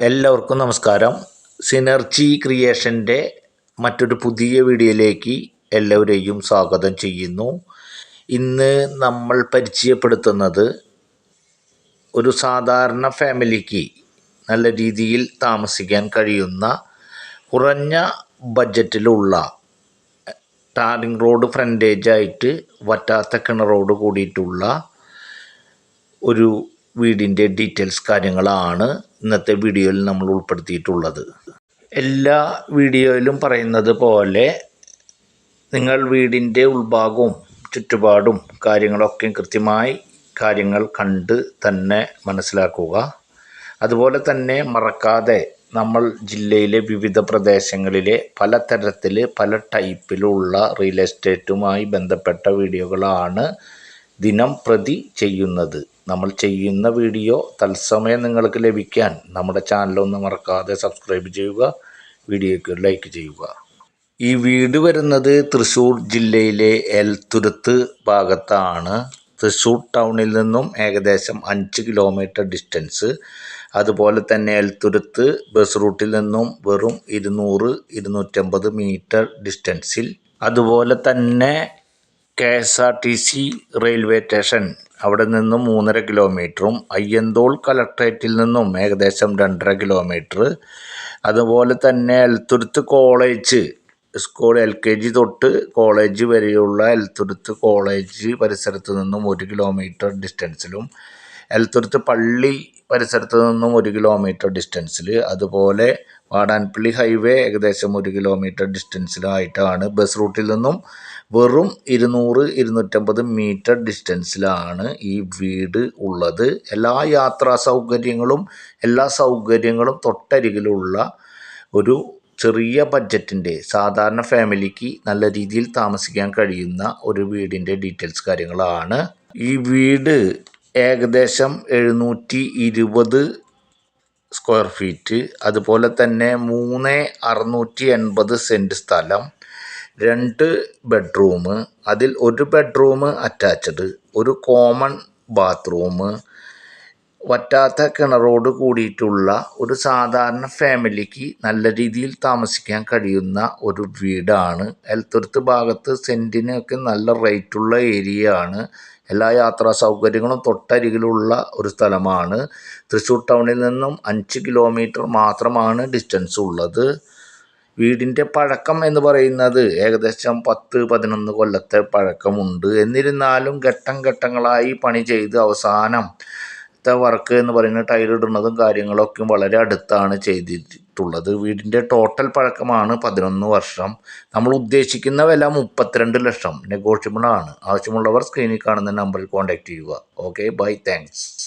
എല്ലാവർക്കും നമസ്കാരം. സിനർജി ക്രിയേഷന്റെ മറ്റൊരു പുതിയ വീഡിയോയിലേക്ക് എല്ലാവരെയും സ്വാഗതം ചെയ്യുന്നു. ഇന്ന് നമ്മൾ പരിചയപ്പെടുത്തുന്നത് ഒരു സാധാരണ ഫാമിലിക്ക് നല്ല രീതിയിൽ താമസിക്കാൻ കഴിയുന്ന കുറഞ്ഞ ബഡ്ജറ്റിലുള്ള ടാറിംഗ് റോഡ് ഫ്രണ്ടേജായിട്ട് വറ്റാത്ത കിണറോട് കൂടിയിട്ടുള്ള ഒരു വീടിന്റെ ഡീറ്റെയിൽസ് കാര്യങ്ങളാണ് ഇന്നത്തെ വീഡിയോയിൽ നമ്മൾ ഉൾപ്പെടുത്തിയിട്ടുള്ളത്. എല്ലാ വീഡിയോയിലും പറയുന്നത് പോലെ നിങ്ങൾ വീടിന്റെ ഉൾഭാഗവും ചുറ്റുപാടും കാര്യങ്ങളൊക്കെ കൃത്യമായി കാര്യങ്ങൾ കണ്ട് തന്നെ മനസ്സിലാക്കുക. അതുപോലെ തന്നെ മറക്കാതെ നമ്മൾ ജില്ലയിലെ വിവിധ പ്രദേശങ്ങളിലെ പല തരത്തിൽ പല ടൈപ്പിലുള്ള റിയൽ എസ്റ്റേറ്റുമായി ബന്ധപ്പെട്ട വീഡിയോകളാണ് ദിനം പ്രതി ചെയ്യുന്നത്. നമ്മൾ ചെയ്യുന്ന വീഡിയോ തത്സമയം നിങ്ങൾക്ക് ലഭിക്കാൻ നമ്മുടെ ചാനലൊന്ന് മറക്കാതെ സബ്സ്ക്രൈബ് ചെയ്യുക വീഡിയോയ്ക്ക് ലൈക്ക് ചെയ്യുക. ഈ വീട് വരുന്നത് തൃശ്ശൂർ ജില്ലയിലെ എൽത്തുരുത്ത് ഭാഗത്താണ്. തൃശ്ശൂർ ടൗണിൽ നിന്നും ഏകദേശം അഞ്ച് കിലോമീറ്റർ ഡിസ്റ്റൻസ് അതുപോലെ തന്നെ എൽത്തുരുത്ത് ബസ് റൂട്ടിൽ നിന്നും വെറും ഇരുന്നൂറ് ഇരുന്നൂറ്റമ്പത് മീറ്റർ ഡിസ്റ്റൻസിൽ അതുപോലെ തന്നെ K S R T C railway station. അവിടെ നിന്നും മൂന്നര കിലോമീറ്ററും അയ്യന്തോൾ കലക്ട്രേറ്റിൽ നിന്നും ഏകദേശം രണ്ടര കിലോമീറ്റർ അതുപോലെ തന്നെ Elthuruth college school L K G തൊട്ട് കോളേജ് വരെയുള്ള എൽത്തുരുത്ത് കോളേജ് പരിസരത്ത് നിന്നും ഒരു കിലോമീറ്റർ ഡിസ്റ്റൻസിലും എൽത്തുരുത്ത് പള്ളി പരിസരത്ത് നിന്നും ഒരു കിലോമീറ്റർ ഡിസ്റ്റൻസിൽ അതുപോലെ വാടാൻപള്ളി ഹൈവേ ഏകദേശം ഒരു കിലോമീറ്റർ ഡിസ്റ്റൻസിലായിട്ടാണ് ബസ് റൂട്ടിൽ നിന്നും വെറും ഇരുന്നൂറ് ഇരുന്നൂറ്റമ്പത് മീറ്റർ ഡിസ്റ്റൻസിലാണ് ഈ വീട് ഉള്ളത്. എല്ലാ യാത്രാ സൗകര്യങ്ങളും എല്ലാ സൗകര്യങ്ങളും തൊട്ടരികിലുള്ള ഒരു ചെറിയ ബഡ്ജറ്റിന്റെ സാധാരണ ഫാമിലിക്ക് നല്ല രീതിയിൽ താമസിക്കാൻ കഴിയുന്ന ഒരു വീടിന്റെ ഡീറ്റെയിൽസ് കാര്യങ്ങളാണ്. ഈ വീട് ഏകദേശം എഴുന്നൂറ്റി ഇരുപത് സ്ക്വയർ ഫീറ്റ്. അതുപോലെ തന്നെ മൂന്ന് അറുന്നൂറ്റി എൺപത് സെന്റ് സ്ഥലം. രണ്ട് ബെഡ്റൂം അതിൽ ഒരു ബെഡ്റൂം അറ്റാച്ച്ഡ് ഒരു കോമൺ ബാത്റൂം വറ്റാത്ത കിണറോട് കൂടിയിട്ടുള്ള ഒരു സാധാരണ ഫാമിലിക്ക് നല്ല രീതിയിൽ താമസിക്കാൻ കഴിയുന്ന ഒരു വീടാണ്. എൽത്തുരുത്ത് ഭാഗത്ത് സെന്റിനൊക്കെ നല്ല റേറ്റുള്ള ഏരിയ ആണ് എല്ലാ യാത്രാ സൗകര്യങ്ങളും തൊട്ടരികിലുള്ള ഒരു സ്ഥലമാണ്. തൃശ്ശൂർ ടൗണിൽ നിന്നും അഞ്ച് കിലോമീറ്റർ മാത്രമാണ് ഡിസ്റ്റൻസ് ഉള്ളത്. വീടിന്റെ പഴക്കം എന്ന് പറയുന്നത് ഏകദേശം പത്ത് പതിനൊന്ന് കൊല്ലത്തെ പഴക്കമുണ്ട്. എന്നിരുന്നാലും ഘട്ടം ഘട്ടങ്ങളായി പണി ചെയ്ത് അവസാനം വർക്ക് എന്ന് പറയുന്നത് ടൈലിടുന്നതും കാര്യങ്ങളൊക്കെ വളരെ അടുത്താണ് ചെയ്തിട്ടുള്ളത്. വീടിന്റെ ടോട്ടൽ പഴക്കമാണ് പതിനൊന്ന് വർഷം. നമ്മൾ ഉദ്ദേശിക്കുന്ന വില മുപ്പത്തിരണ്ട് ലക്ഷം. നെഗോഷ്യബിൾ ആണ്. ആവശ്യമുള്ളവർ സ്ക്രീനിൽ കാണുന്ന നമ്പറിൽ കോൺടാക്റ്റ് ചെയ്യുക. Okay bye thanks